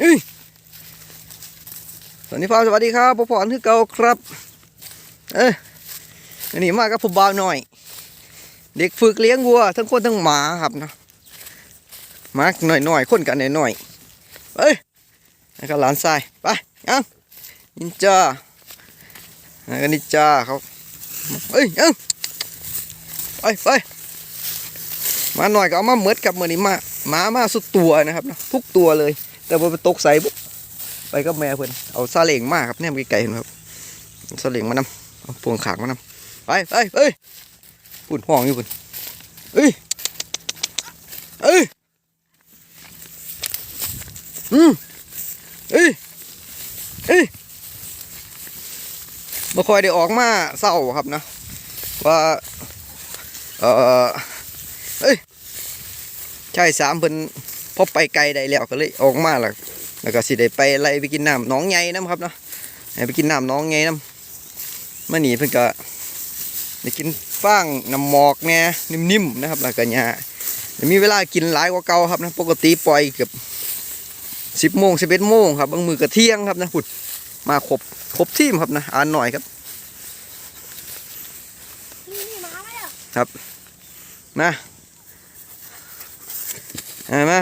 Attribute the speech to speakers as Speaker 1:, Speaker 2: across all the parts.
Speaker 1: เอ้ยสวัสดีพ่อสวัสดีครับพ่อพรคือเก่าครับ เอ้ยอันนี้มากับผู้บ่าวหน่อย เด็กฝึกเลี้ยงวัว ทั้งคนทั้งหมาครับนะมาหน่อยหน่อยคนกันหน่อยหน่อยเอ้ยนี่ก็หลานทรายไปยังนินจานี่ก็นินจาเขาเอ้ยยังไปไปมาหน่อยก็เอามาเมิดกับเมือนี้มาหมามาสุดตัวนะครับนะทุกตัวเลย แต่พอไปตกใส่ปุ๊บไปกับแม่เพื่อนเอาซาเล้งมากครับเนี่ยมีไกลๆเห็นไหมครับซาเล้งมานำเอาพวงขางมานำไปไปเอ้ยปุ่นห้องอยู่ปุ่นเอ้ยเอ้ยอืมเอ้ยเอ้ยบ่ค่อยได้ออกมาเศร้าครับนะว่าเออเอ้ยใช่สามเพิ่น พอไปไกลได้แล้วก็เลยออกมาแล้วแล้วก็สิได้ไปไล่ไปกินน้ำหน้องใหญ่น้ำครับเนาะให้ไปกินน้ำหน้องใหญ่น้ำมื่อนี้เพิ่นก็ได้กินฟางน้ำหมอกแหน่นิ่มๆนะครับแล้วก็หญ้าเดี๋ยวมีเวลากินหลายกว่าเก่าครับนะปกติปล่อยเกือบสิบโมงสิบเอ็ดโมงครับบางมือก็เที่ยงครับนะพุดมาครบครบทีมครับนะอ่านหน่อยครับ
Speaker 2: นี่นี่มาไหมอะ
Speaker 1: มาเอามา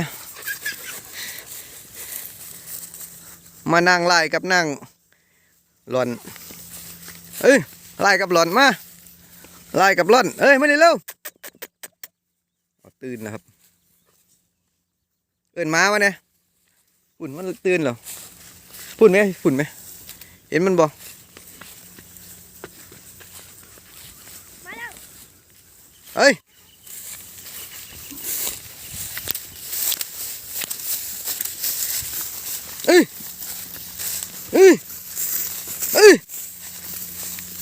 Speaker 1: มานั่งไล่กับนั่งหล่อนเอ้ยไล่กับหล่อนมาไล่กับหล่อนเอ้ยมาดิเร็วตื่นนะครับเอินมาวะเนี่ยฝุ่นมันตื่นเหรอฝุ่นไหมฝุ่นไหมเห็นมันบ
Speaker 2: อกแล้ว
Speaker 1: เอ้ยเอ้ยเอ้ยเอ้ย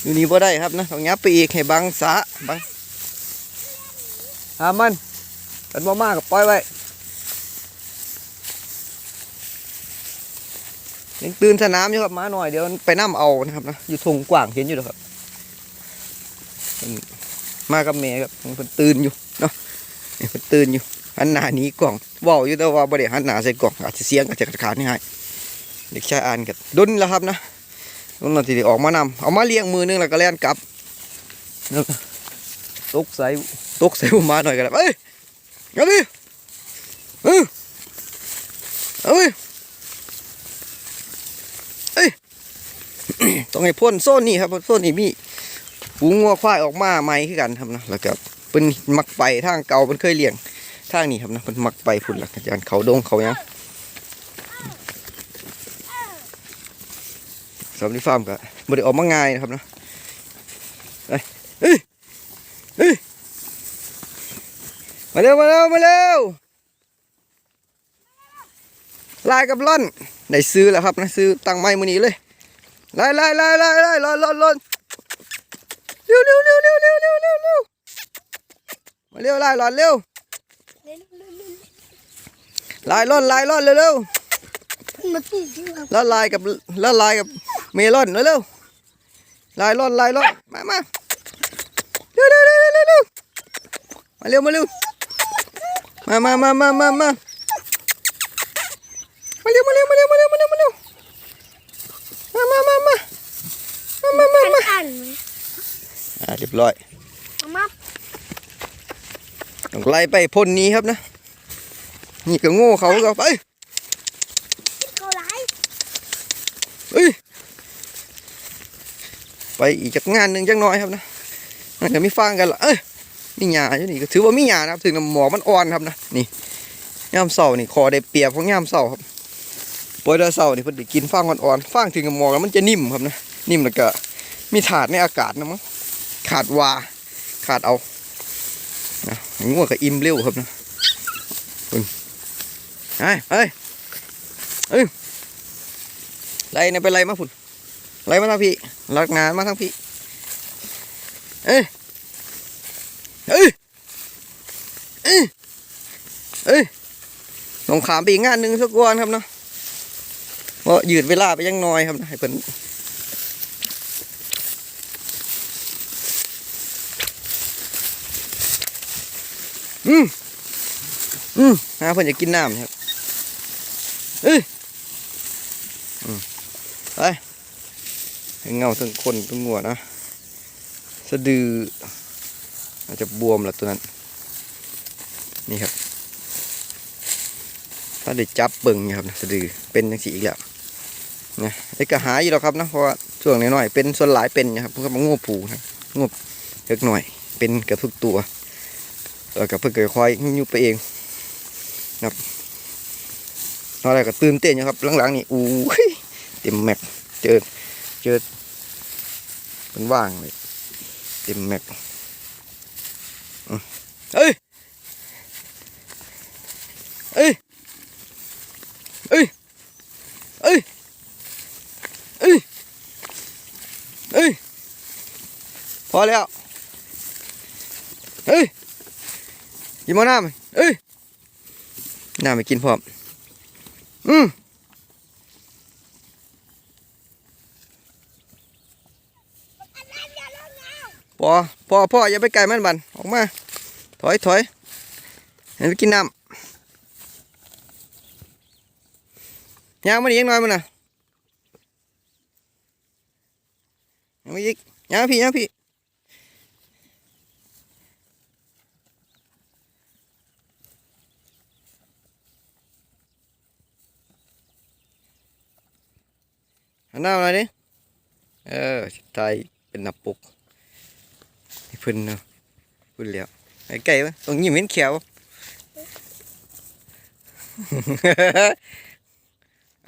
Speaker 1: อยู่นี่บ่ได้ครับนะต้องยับไปอีกให้บังสะบังหามันกันบ่มากกับปล่อยไว้ยังตื่นสนามอยู่ครับมาหน่อยเดี๋ยวไปน้ำเอานะครับนะอยู่ทงกว้างเห็นอยู่แล้วครับมากับแม่ครับเพิ่นตื่นอยู่เนาะเพิ่นตื่นอยู่หันหน้าหนีกล่องว้าอยู่แต่ว่าบ่ได้หันหน้าใส่กล่องอาจจะเสียงอาจจะขาดนี่ให้เด็กชายอ่านกันดุนแล้วครับนะ ดนนาทีได้ออกมานำเอามาเลี้ยงมือนึงแล้วก็แล่นกลับแล้วก็ตกใส่ตกใส่ผมมาหน่อยก็ได้เอ้ยเอาดิเออเอาดิเอ้ยต้องให้พ่นโซนนี่ครับโซนนี่มีฝูงัวควายออกมาใหม่คือกันครับนะแล้วก็เป็นมักไปทางเก่าเป็นเคยเลี้ยงทางนี้ครับนะเป็นมักไปพุ่นหละอาจารย์เขาดงเขาเนี้ย งสำนีฟาร์มก็บ่ได้ออกมาง่ายนะครับนะไปเฮ้ยเฮ้ยมาเร็วมาเร็วมาเร็วลายกับล่อนได้ซื้อแล้วครับนะซื้อตั้งไม้มือนี้เลยไล่ไล่ไล่ไล่ไล่ล่อนล่อนล่อนเร็วเร็วเร็วเร็วเร็วเร็วเร็วเร็วมาเร็วลายลอนเร็วลายร่อนลายร่อนเร็วเร็วละลายกับละลายกับ เมลอนเร็วๆลายลอนลายลอนมามาเร็วเร็วเร็วเร็วเมาเร็วมาเร็วมามามามามามามาเร็วมาเร็วมาเร็วมาเร็วมาเร็วมาเร็วมามามามามามามา
Speaker 2: อ่านไหม
Speaker 1: อ่าเรียบร้อย
Speaker 2: มา
Speaker 1: ต้ไล่ไปพ่นนี้ครับนะนี่ก็โง่เขาก็ไป อีกจากงานหนึ่งจังน้อยครับนะนั่นก็มีฟังกันละเอ้ยมีหยาอยู่นี่ก็ถือว่ามีหยานะครับ ถึงหมอกมันอ่อนครับนะนี่ย่ามเสานี่คอได้เปียบของย่ามเสาครับปล่อยดาเสานี่เพิ่นได้กินฟางอ่อนๆฟางถึงน้ำหมอกแล้วมันจะนิ่มครับนะนิ่มแล้วก็มีถาดในอากาศนะมั้งขาดวาขาดเอานะงัวก็อิ่มเร็วครับนะเพิ่นไปไปเอ้ยไล่เนี่ยไปไล่มาพุ่น ไล่มาทางพี่ลักงานมาทางพี่ เอ้ยเอ้ยเอ้ยเอ้ยลงขามไปอีกงานหนึ่งสักวันครับเนาะเพราะยืดเวลาไปยังน้อยครับนะให้เพิ่นอืมอืมหาเพิ่นจะกินน้ำครับเอ้ย ทั้ง เงาทั้งคนทั้งงัวนะ สะดืออาจจะบวมแหล้วตัวนั้น นี่ครับ ถ้าได้จับเบิ่งนี่ครับสะดือเป็นจังสีอีกแล้วนะไอ้กระหายอยู่แล้วครับนะเพราะว่าช่วงน้อยๆเป็นส่วนหลายเป็นนะครับเพราะว่ามันงูผูนะงูเล็กหน่อย เป็นกับทุกตัวแล้วก็เพิ่งเกิดคอยยุบไปเองนะครับอนแรก็ตื่นเต้นอยู่ครับหลังๆนี่อู้เต็มแม็กเจอเจอ เป็นว่างเลยเต็มแม็กเอ้ยเอ้ยเอ้ยเอ้ยเอ้ยเอ้ยพอแล้วเอ้ยกินมอน้ำไหมเอ้ยน้ำไปกินพร้อมอืม อพอพ่ออย่าไปไกลมันบันออกมา ถอยถอยเห็นไปกินน้ำยางมันอีกหน่อยมันนะย่างมาอีกยางพี่ยางพี่หันหน้ามาหน่อยดิเออไทยเป็นหนับปุก พิ่นเนาะพูดแล้วไอ้ไก่ปะต้องยิ้มเห็นแขว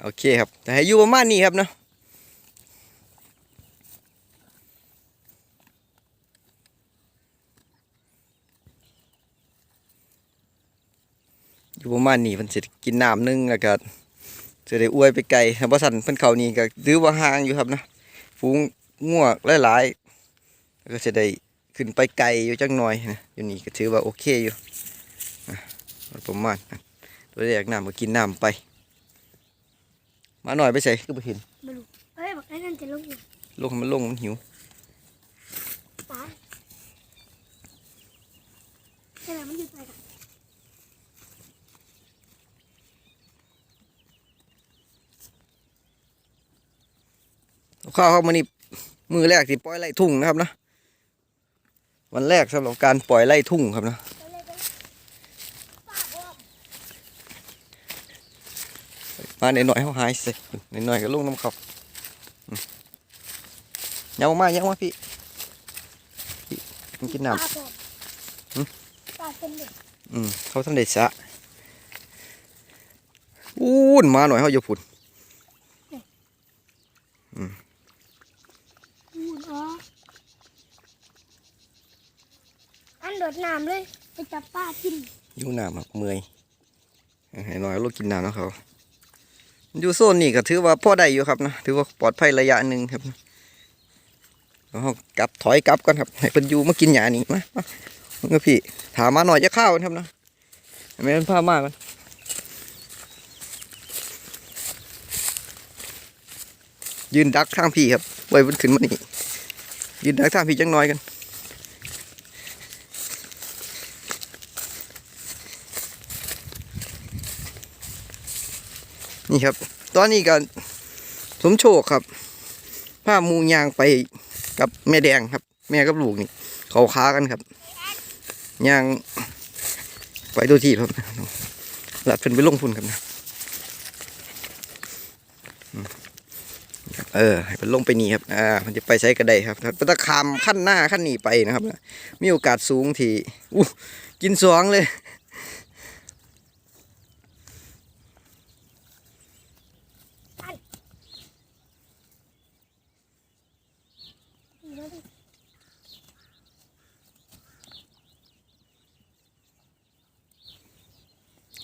Speaker 1: โอเคครับแต่ให้อยู่ประมาณนี้ครับเนาะอยู่ประมาณนี้เพิ่นสิกินน้ำหนึงแล้วก็จะได้อวยไปไกลถ้าบ่สั่นเพิ่นเข้านี่ก็ถือว่าห่างอยู่ครับเนาะฝูงงัวหลายๆแล้วก็จะได้ ขึ้นไปไกลอยู่จักหน่อยนะอยู่นี่ก็ถือว่าโอเคอยู่อะประมาณนั้นตัวแรกน้ำก็กินน้ำไป มาหน่อยไปใส่ก็ไปเห็น
Speaker 2: ไม่รู้เฮ้ยบอกไอ้นั่นจะลงอยู่
Speaker 1: ลงให้มันลงมันหิว
Speaker 2: ตายแค่ไหนมันอยู่ไปกัน
Speaker 1: เอาข้าวเข้ามานี่มือแรกที่ปล่อยไล่ทุ่งนะครับนะ วันแรกสำหรับการปล่อยไล่ทุ่งครับนะ
Speaker 2: ไปเลยไปป้าบอก
Speaker 1: มาหน่อยๆเขาหายสิหน่อยๆก็ลงน้ำเขาอืมเงามาเงามาพี่พี่มันกินน้
Speaker 2: ป้าบอก
Speaker 1: หึ
Speaker 2: ป้าเป็นเด็กำ
Speaker 1: อืมเขาทำเด็ดสะอู้นมาหน่อยเขาอย่าผุด
Speaker 2: อูนอ๋ออัน โดดน้ำเลย ไปจับป้ากิน
Speaker 1: อยู่น้ำครับเมื่อยให้หน่อยลูกกินน้ำนะเขาอยู่โซนนี่ก็ถือว่าพ่อได้อยู่ครับนะถือว่าปลอดภัยระยะหนึ่งครับแล้วกลับถอยกลับกันครับให้เป็นอยู่มากินหยานี่มามามันก็พี่ถามมาหน่อยจะเข้าวกันครับนะไม่เป็นผ้ามากกันยืนดักทางพี่ครับไว้บนขึ้นมานี่ยืนดักทางพี่จังน้อยกัน นี่ครับ ตอนนี้ก็สมโชคครับผ้ามูยางไปกับแม่แดงครับ แม่กับลูกนี่ เขาค้ากันครับยางไปดูที่ครับหลัดเพิ่นไปลงทุนครับนะเออให้เป็นลงไปนี่ครับ อ่า มันจะไปใช้กระไดครับถ้าตะคามขั้นหน้าขั้นหนีไปนะครับ มีโอกาสสูงที่อู้กินสองเลย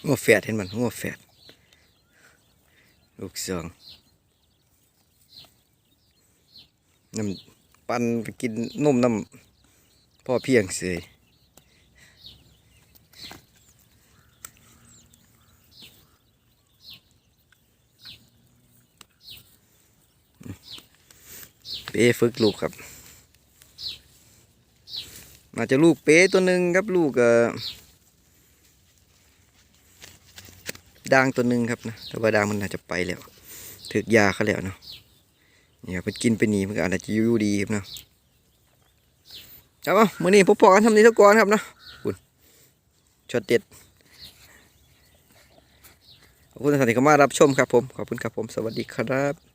Speaker 1: งัวแฝดเห็นมันงัวแฝดลูกสองน้ำปันไปกินนมน้ำพ่อเพียงเสยเป้ฝึกลูกครับ มาจะลูกเป้ตัวหนึ่งครับลูกเอ่อด่างตัวหนึ่งครับนะแต่ว่าด่างมันน่าจะไปแล้วถึกยาเขาแล้วเนาะเนี่ยเพิ่นกินไปหนีเพิ่นก็อาจจะอยู่ดีครับเนาะครับเอามื้อนี้พบพอกันทำนี้ทุกก่อนครับเนาะคุณช็อตเด็ดขอบคุณท่านที่เข้ามารับชมครับผม ขอบคุณครับผม สวัสดีครับ